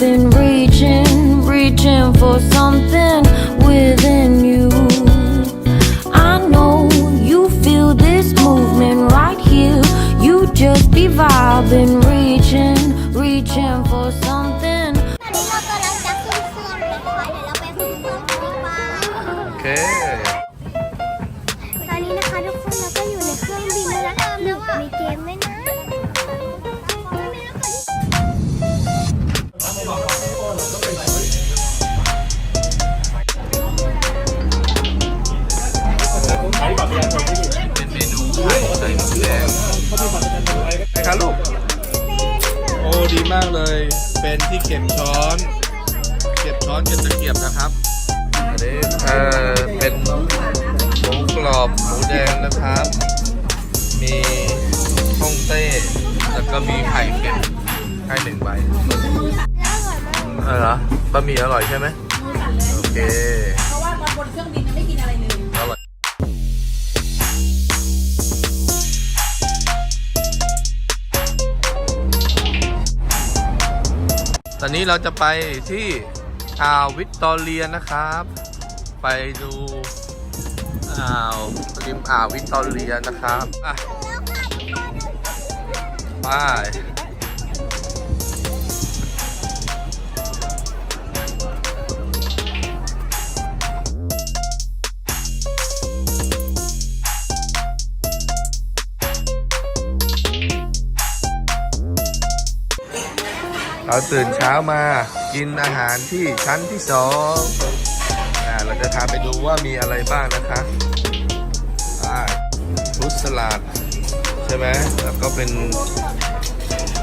reaching, reaching for something ที่เก็บช้อน เก็บช้อนเก็บตะเกียบนะครับอันนี้เอ่อเป็นหมูกรอบหมูแดงนะครับ มีฮ่องเต้แล้วก็มีไข่เป็ดให้หนึ่งใบเออเหรอบะหมี่อร่อยใช่ไหมโอเค เพราะว่าตอนบนเครื่องบิน ตอนนี้เราจะไปที่อ่าววิกตอเรียนะครับ ไปดูอ่าวริมอ่าววิกตอเรียนะครับอะไป เราตื่นเช้ามากินอาหารที่ชั้นที่สองเราจะพาไปดูว่ามีอะไรบ้างนะคะอ่าฟรุตสลัดใช่ไหมแล้วก็เป็น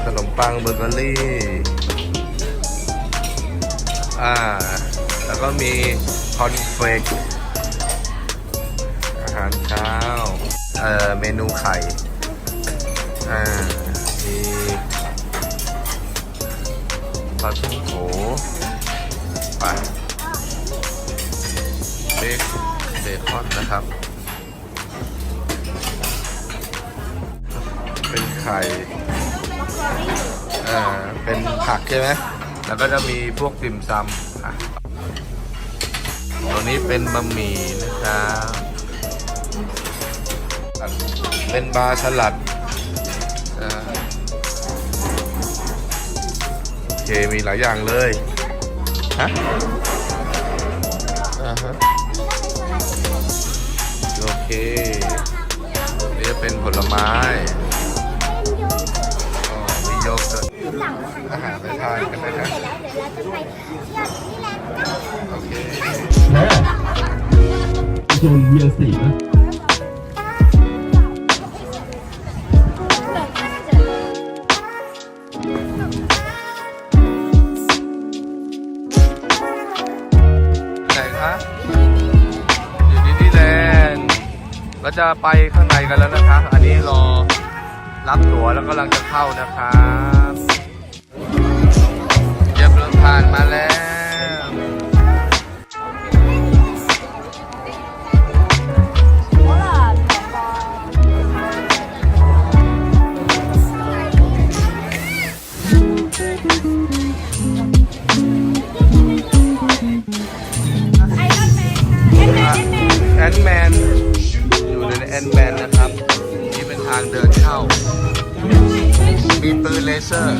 ขนมปังเบเกอรี่อ่าแล้วก็มีคอนเฟกอาหารเช้าเอ่อเมนูไข่อ่า ปลาท่องโขปลาเบคเบคอนนะครับ เป็นไข่อ่าเป็นผักใช่ไหมแล้วก็จะมีพวกติ่มซำอะตัวนี้เป็นบะหมี่นะครับเป็นบาสลัด เคมีหลายอย่างเลยฮะอ่าฮะโอเคนี่จะเป็นผลไม้อ๋อมีโยเกิร์ตสั่งอาอาหาหารรไปทานกันนะครับเสร็จแล้วเดี๋ยวเราจะไปเที่ยวที่แจะไปข้างในกันแล้วนะคะ อันนี้รอรับตั๋วแล้วกำลังจะเข้านะครับเย็บรถผ่านมาแล้วแอนแมนอยู่ในแบนแบนนะครับ นี่เป็นทางเดินเข้า มีปืนเลเซอร์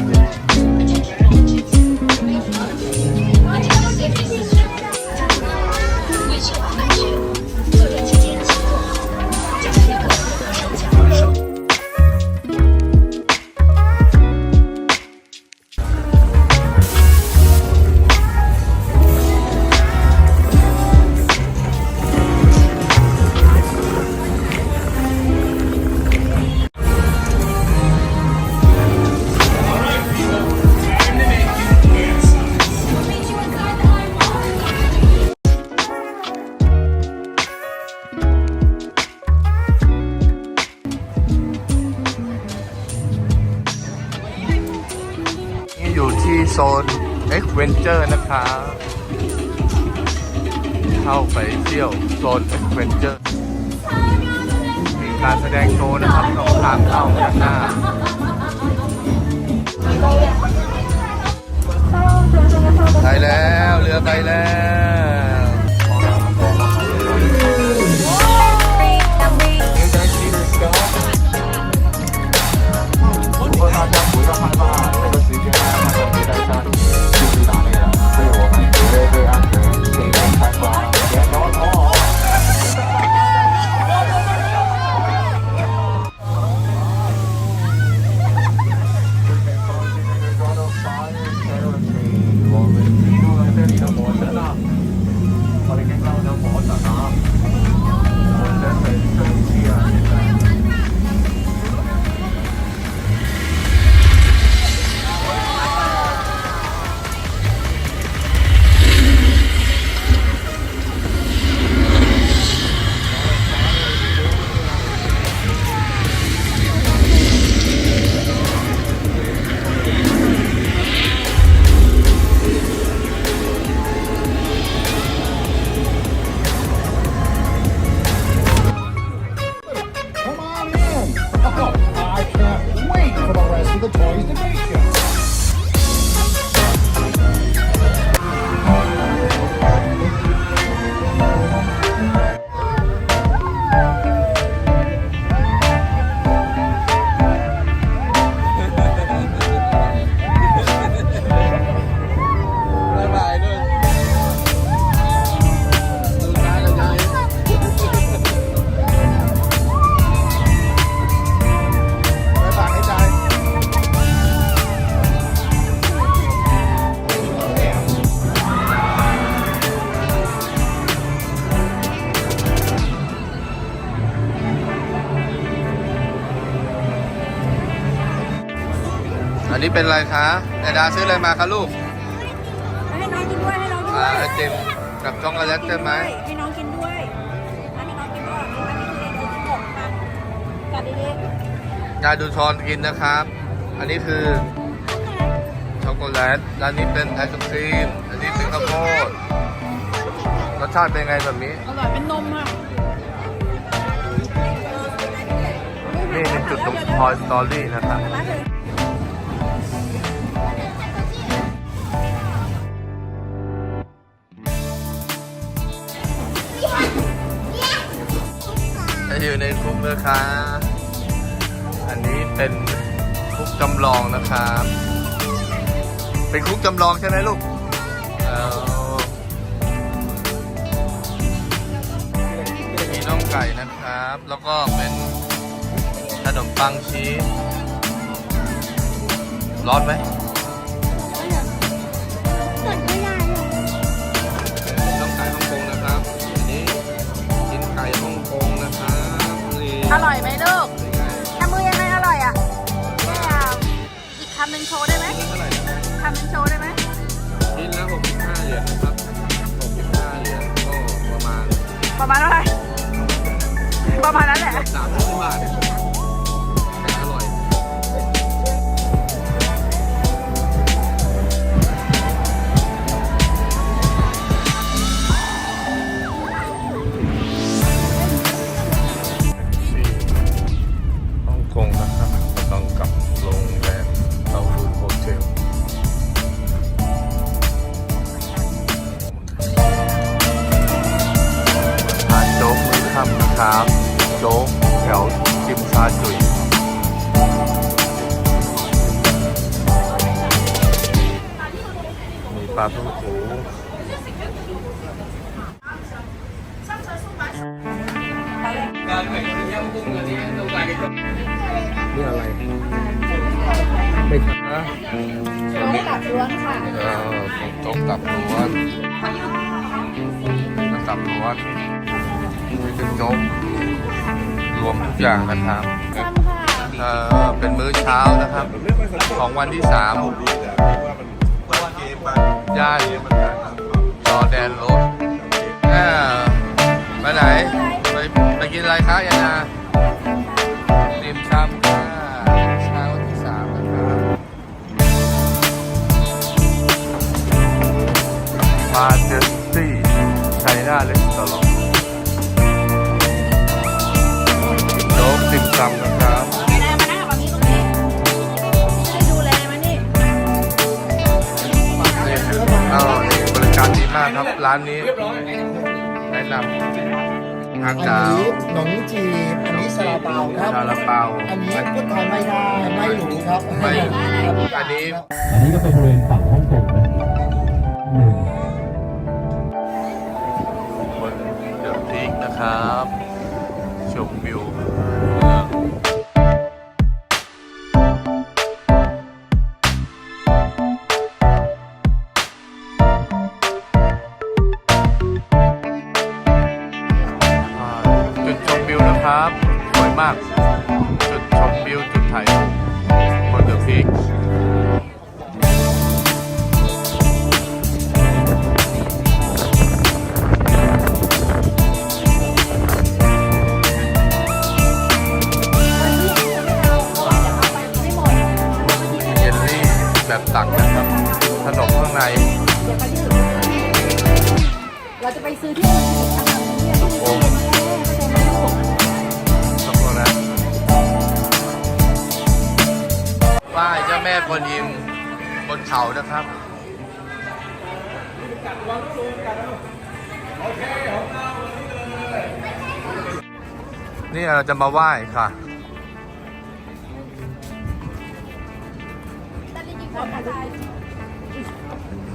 ค้า เข้าไปเที่ยวโซนเอ็กเวนเจอร์ มีการแสดงโชว์นะครับต้องทางเข้าด้านหน้าไปแล้ว เรือไปแล้ว เป็นอะไรคะนายดาซื้ออะไรมาคะลูกให้น้องกินด้วยให้น้องกินอ่าด้วยไอติมกับช็อกโกแลตใช่ไหมให้น้องกินด้วยอันนี้น้องกินด้วยอันนี้คือเด็กหกค่ะกัดดีกาดูทอนกินนะครับ อันนี้คือช็อกโกแลตและอันนี้เป็นไอศครีมอันนี้เป็นข้าวโพดรสชาติเป็นไงแบบนี้ๆอร่อยเป็นนมค่ะนี่เป็นจุดตรง Toy Story นะครับม นคุกนะคะอันนี้เป็นคุกจำลองนะครับ เป็นคุกจำลองใช่ไหมลูกมีน่องไก่นะครับ แล้วก็เป็นขนมปังชีสร้อนไหม อร่อยไหมลูกเป็นไงทำมือยังไงอร่อยอะไม่เอาอีกคำหนึ่งโชว์ได้ไหมเท่าไหร่นะคำหนึ่งโชว์ได้ไหมชิ้นละ65เหรียญนะครับ65เหรียญก็ประมาณ ประมาณเท่าไหร่ประมาณนั้นแหละ30บาท นี่อะไร ไม่ทันนะไม่ตัดล้วนค่ะเออโจ๊กตับล้วนก็ตับล้วนนี่เป็นโจ๊กรวมทุกอย่างนะครับเออเป็นมื้อเช้านะครับ ของวันที่สามย่านจอแดนโรสเออไปไหน ไปไปกินอะไรคะยานา มาเจสตี้ไชน่าเลสตอรองโจ๊กติมซำนะครับไม่ได้มานั่งแบบนี้ตรงนี้ช่วยดูแลมานี่นี่ร้านนี้แนะนำทางอันดาวนี้หนมจีบอันนี้ซาลาเปาครับซาลาเปาอันนี้พูดไทยไม่ได้ไม่รู้ครับไม่อันนี้ อันนี้ก็เป็นบริเวณฝั่ง ครับ ไปซื้อที่อื่นทางเนี่ยที่โอ้อื่นแม่ก็จะไม่ส่งช็อกโกแลตไหว้เจ้าแม่กวนอิมบนเขานะครับนี่เราจะมาไหว้ค่ะ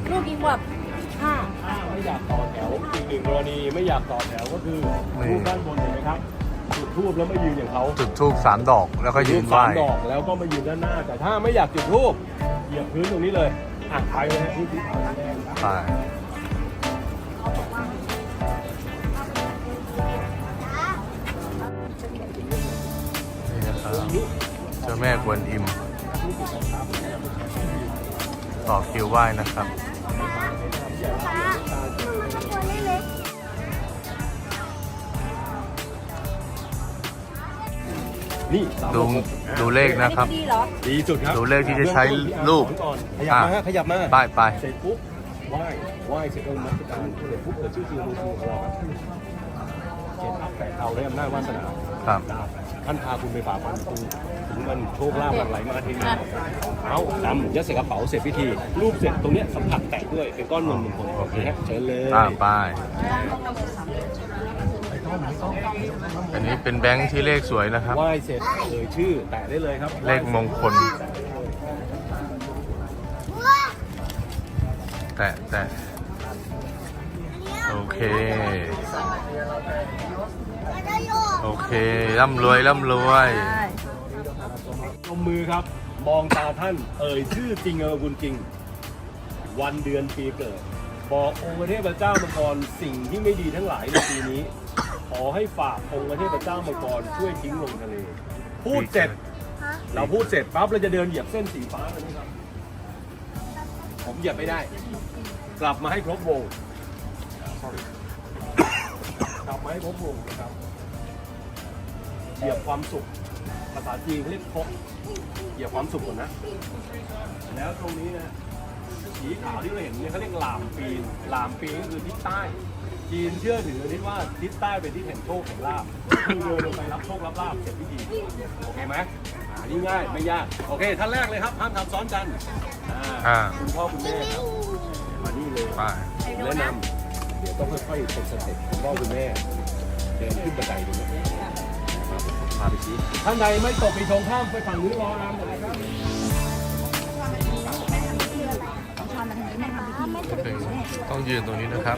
ลูกกี่ขวบ ห้าถ้าไม่อยากต่อแถวอีกหนึ่งกรณีไม่อยากต่อแถวก็คือรูปด้านบนเห็นไหมครับจุดทูบแล้วไม่ยืนอย่างเขาจุดทูบสามดอกแล้วก็ยืนไหว้สามดอกแล้วก็มายืนด้านหน้า แต่ถ้าไม่อยากจุดทูบเหยียบพื้นตรงนี้เลยอะถ่ายไว้นะที่ที่ถ่ายไว้นะไปนี่นะครับเจ้าแม่กวนอิม ต่อคิวไหว้นะครับ นี่สามดูดอกดูเลขนะครับ ดีเหรอ ดีสุดครับดูเลขที่จะใช้รูปก่อนขยับมาฮะขยับมาไปไปเสร็จปุ๊บไหว้ไหว้เสร็จก็มัสการเสร็จปุ๊บเกิดชื่อเสียงมือถือของเราเจ็ดอัพแปดเท่าได้อำนาจวาสนาครับ ท่านพาคุณไปฝ่าฟันประตูถึงมันโชคลาภหลั่งไหลมาทีนี้เอาดำยัดใส่กระเป๋าเสร็จพิธี รูปเสร็จตรงเนี้ยสัมผัสแตะด้วยเป็นก้อนเงินหนึ่งคนโอเคฮะเชิญเลยอ่าไป อันนี้เป็นแบงค์ที่เลขสวยนะครับ ไหว้เสร็จเอ่ยชื่อแตะได้เลยครับเลขมงคล แตะแตะโอเค โอเคร่ำรวยร่ำรวยลงมือครับ มองตาท่าน เอ่ยชื่อจริงเออบุญจริง วันเดือนปีเกิด บอกองค์เทพเจ้ามังกรสิ่งที่ไม่ดีทั้งหลายในปีนี้ ขอให้ฝากองค์เทพเจ้ามังกรช่วยทิ้งลงทะเล พูดเสร็จ เราพูดเสร็จปั๊บเราจะเดินเหยียบเส้นสีฟ้าตรงนี้ครับ ผมเหยียบไม่ได้ กลับมาให้ครบวง Sorry กลับมาให้ครบวงนะครับ เหยียบความสุข ภาษาจีนเขาเรียกครบเหยียบความสุขก่อนนะ แล้วตรงนี้นะสีขาวที่เราเห็นเนี่ยเขาเรียกหลามปีนหลามปีนก็คือทิศใต้ จีนเชื่อถือทิศว่าทิศใต้เป็นทิศแห่งโชคแห่งลาบคือเดินลงไปรับโชครับลาบเสร็จพิธีโอเคไหมอ่านี่ง่ายไม่ยากโอเคท่านแรกเลยครับห้ามทำซ้อนกันอ่าอ่าคุณพ่อคุณแม่ครับมานี่เลย ไปแนะนำเดี๋ยวต้องค่อยๆเป็นสเต็ปคุณพ่อคุณแม่เดินขึ้นบันไดตรงนี้นะครับ พาไปชี้ท่านใดไม่ตกปีชงข้ามไปฝั่งนู้นรออามก่อนนะครับต้องยืนตรงนี้นะครับ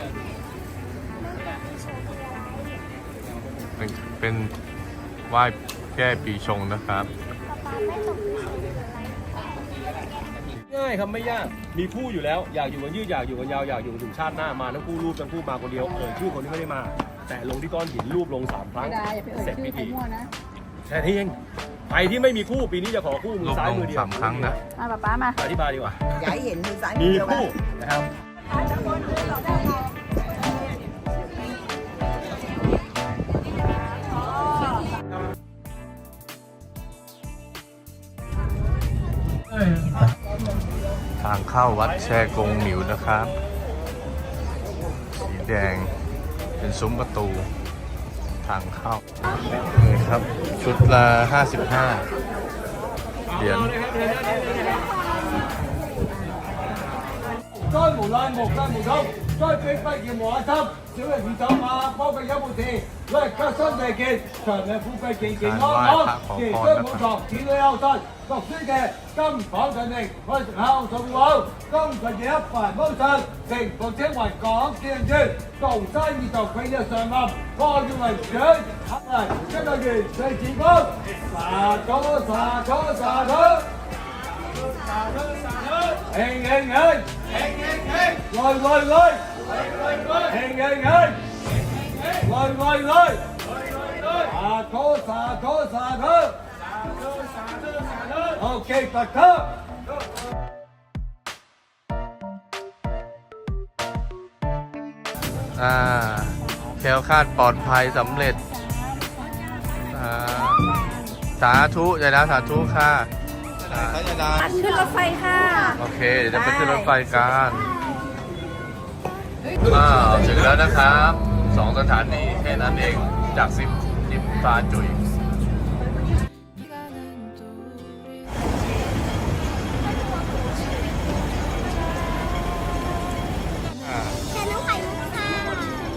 เป็นเป็นไหว้แก้ปีชงนะครับง่ายครับไม่ยาก มีคู่อยู่แล้ว อยากอยู่กันยืดอยากอยู่กันยาวอยากอยู่กันถึงชาติหน้ามาทั้งคู่รูปทั้งคู่มาคนเดียวเอ่ยชื่อคนที่ไม่ได้มา แต่ลงที่ก้อนหินรูปลงสามครั้งไม่ได้อย่าไปเอ่ยเสร็จชื่อพิใครธีมั่วนะ แค่นี้เองใครที่ไม่มีคู่ปีนี้จะขอคู่มืลองซ้ายลงมือเดียวสามครั้งนะมาป๊าป๊ามาอธิบายดีกว่า อย่าให้เห็นมือซ้ายมืมีอเดียวกันคู่นะครับทางเข้าวัดแช่กงหมิวนะครับ สีแดงเป็นซุ้มประตู ทางเข้านี่ ครับ ชุดละห้าสิบห้าเหรียญจ้อยหมูลายหมกลายหมูทองจ้อยเป็นไปกี่หมอทับชื่อผีทองมาป้องไปยับบุตรีด้วยข้าส้นใจเกณฑ์เกิดในผู้ไปเก่งๆน้องๆเก่งจ้อยหมูทองที่เลยเอาต้น 读书嘅金榜题名，开校同往，今群嘢一帆风顺，成服青云港见证，道生意就佢日上岸，我要为长，系今日完四字歌，撒咗撒咗撒咗。庆庆庆，庆庆庆，来来来，庆庆庆，来来来，撒拖撒拖撒拖 ，OK，白拖。อ่าแคล้วคลาดปลอดภัยสำเร็จ อ่า สาธุยายดาสาธุค่ะอ่ายายดาขึ้นรถไฟค่ะ โอเค เดี๋ยวไปขึ้นรถไฟกันว้าวถึงแล้วนะครับสองสถานีแค่นั้นเองจากซิมซิมตาจุย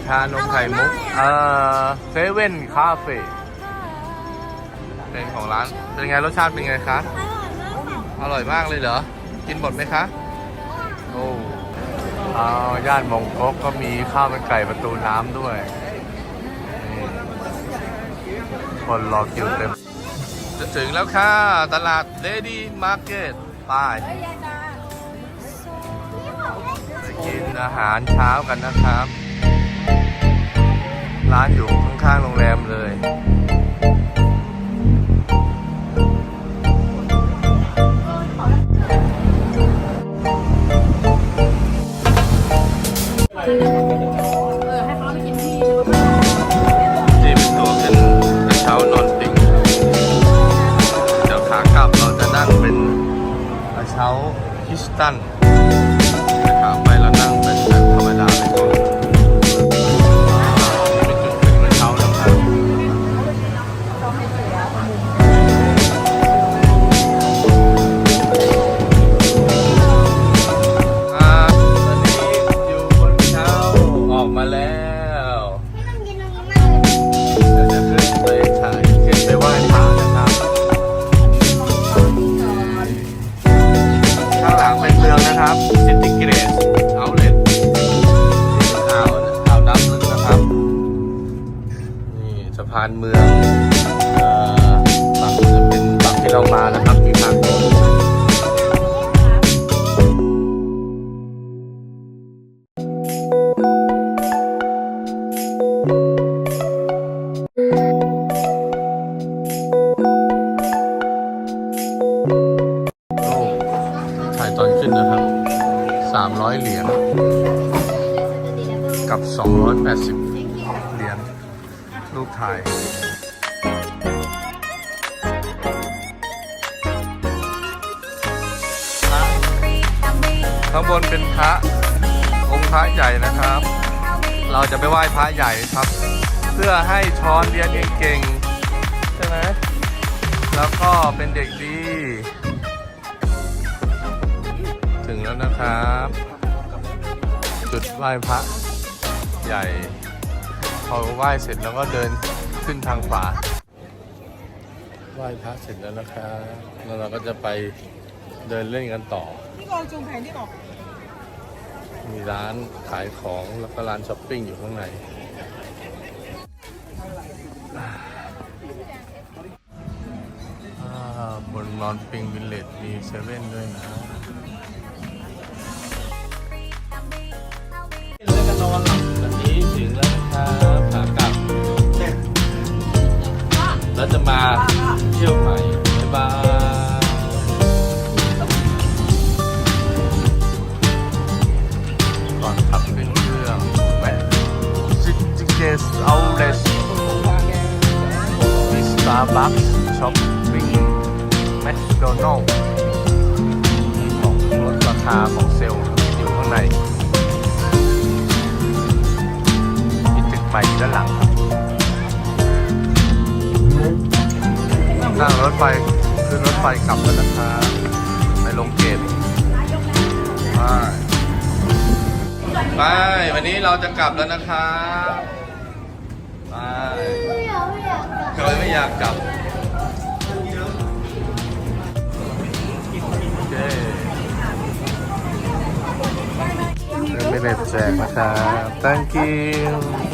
ชานมไข่มุกเอ่อเซเว่นคาเฟ่เป็นของร้าน เป็นไงรสชาติเป็นไงคะ อร่อยมากค่ะอร่อยมากเลยเหรอ กินหมดไหมคะ โอ้เอาย่านมงกกก็มีข้าวมันไก่ประตูน้ำด้วยนี่คนรอคิวเต็ม จะถึงแล้วค่ะ ตลาดเลดี้มาร์เก็ตไปไปกินอาหารเช้ากันนะครับ ร้านอยู่ข้างๆโรงแรมเลย ยญกับ 280 เหรียญรูปถ่ายข้างบนเป็นพระองค์พระใหญ่นะครับ เราจะไปไหว้พระใหญ่ครับ เพื่อให้ช้อนเรียนเก่งๆใช่ไหมแล้วก็เป็นเด็กดี ถึงแล้วนะครับ จุดไหว้พระใหญ่พอไหว้เสร็จแล้วก็เดินขึ้นทางขวาไหว้พระเสร็จแล้วนะครับแล้วเราก็จะไปเดินเล่นกันต่อมีร้านขายของแล้วก็ร้านช้อปปิ้งอยู่ข้างในอ่าบนนอนปิงวิลเลจมีเซเว่นด้วยนะ ครับขากลับแล้วจะมาเที่ยวใหม่บ๊ายบายก่อนขับขึ้นเครื่องแวะซิติเกสเอาเลสมีสตาร์บัคช้อปปิ้งแมคโดนัลล์มีของลดราคาของเซลล์อยู่ข้างใน มีตึกใหม่อยู่ด้านหลังครับนั่งรถไฟขึ้นรถไฟกลับแล้วนะครับไปลงเกตไปไปวันนี้เราจะกลับแล้วนะครับไปไม่อยไม่อยากกลับทำไมไม่อยากกลับโอเคไม่ได้แจกนะครับ thank you